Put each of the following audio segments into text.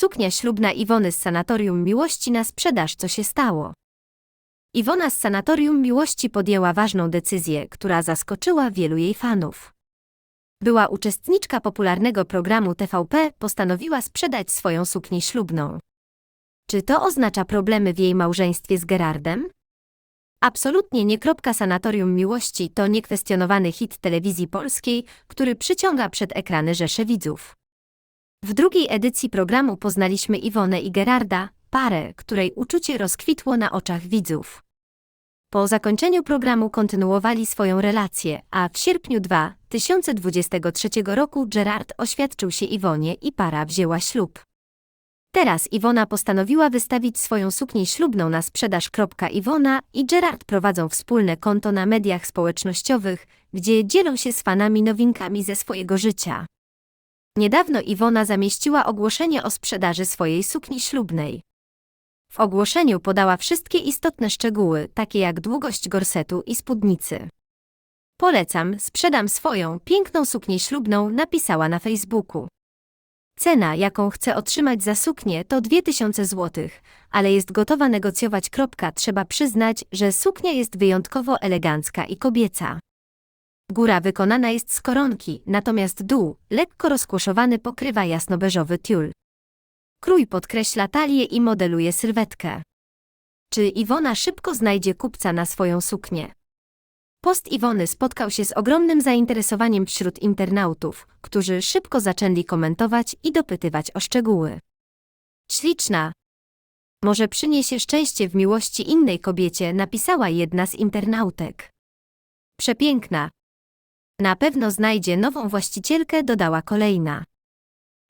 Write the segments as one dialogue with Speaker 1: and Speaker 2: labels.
Speaker 1: Suknia ślubna Iwony z Sanatorium Miłości na sprzedaż co się stało. Iwona z Sanatorium Miłości podjęła ważną decyzję, która zaskoczyła wielu jej fanów. Była uczestniczka popularnego programu TVP, postanowiła sprzedać swoją suknię ślubną. Czy to oznacza problemy w jej małżeństwie z Gerardem? Absolutnie nie. Sanatorium Miłości to niekwestionowany hit telewizji polskiej, który przyciąga przed ekrany rzesze widzów. W drugiej edycji programu poznaliśmy Iwonę i Gerarda, parę, której uczucie rozkwitło na oczach widzów. Po zakończeniu programu kontynuowali swoją relację, a w sierpniu 2023 roku Gerard oświadczył się Iwonie i para wzięła ślub. Teraz Iwona postanowiła wystawić swoją suknię ślubną na sprzedaż. Iwona i Gerard prowadzą wspólne konto na mediach społecznościowych, gdzie dzielą się z fanami nowinkami ze swojego życia. Niedawno Iwona zamieściła ogłoszenie o sprzedaży swojej sukni ślubnej. W ogłoszeniu podała wszystkie istotne szczegóły, takie jak długość gorsetu i spódnicy. Polecam, sprzedam swoją piękną suknię ślubną, napisała na Facebooku. Cena, jaką chcę otrzymać za suknię, to 2000 zł, ale jest gotowa negocjować. Kropka. Trzeba przyznać, że suknia jest wyjątkowo elegancka i kobieca. Góra wykonana jest z koronki, natomiast dół, lekko rozkłoszowany, pokrywa jasnobeżowy tiul. Krój podkreśla talię i modeluje sylwetkę. Czy Iwona szybko znajdzie kupca na swoją suknię? Post Iwony spotkał się z ogromnym zainteresowaniem wśród internautów, którzy szybko zaczęli komentować i dopytywać o szczegóły. Śliczna. Może przyniesie szczęście w miłości innej kobiecie, napisała jedna z internautek. Przepiękna. Na pewno znajdzie nową właścicielkę, dodała kolejna.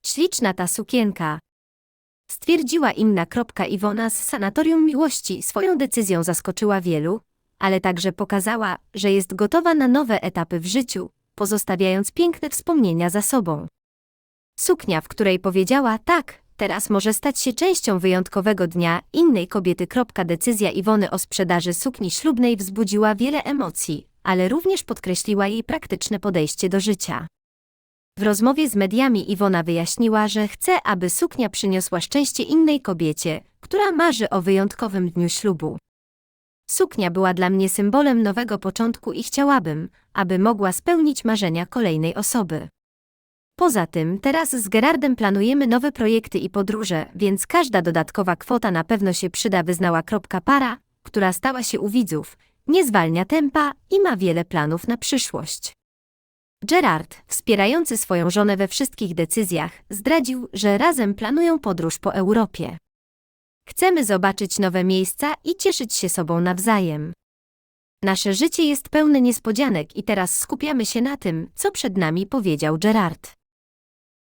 Speaker 1: Śliczna ta sukienka. Stwierdziła inna. Kropka Iwona z Sanatorium Miłości swoją decyzją zaskoczyła wielu, ale także pokazała, że jest gotowa na nowe etapy w życiu, pozostawiając piękne wspomnienia za sobą. Suknia, w której powiedziała tak, teraz może stać się częścią wyjątkowego dnia innej kobiety. Decyzja Iwony o sprzedaży sukni ślubnej wzbudziła wiele emocji, ale również podkreśliła jej praktyczne podejście do życia. W rozmowie z mediami Iwona wyjaśniła, że chce, aby suknia przyniosła szczęście innej kobiecie, która marzy o wyjątkowym dniu ślubu. Suknia była dla mnie symbolem nowego początku i chciałabym, aby mogła spełnić marzenia kolejnej osoby. Poza tym, teraz z Gerardem planujemy nowe projekty i podróże, więc każda dodatkowa kwota na pewno się przyda, wyznała. Kropka Para, która stała się u widzów, nie zwalnia tempa i ma wiele planów na przyszłość. Gerard, wspierający swoją żonę we wszystkich decyzjach, zdradził, że razem planują podróż po Europie. Chcemy zobaczyć nowe miejsca i cieszyć się sobą nawzajem. Nasze życie jest pełne niespodzianek i teraz skupiamy się na tym, co przed nami powiedział Gerard.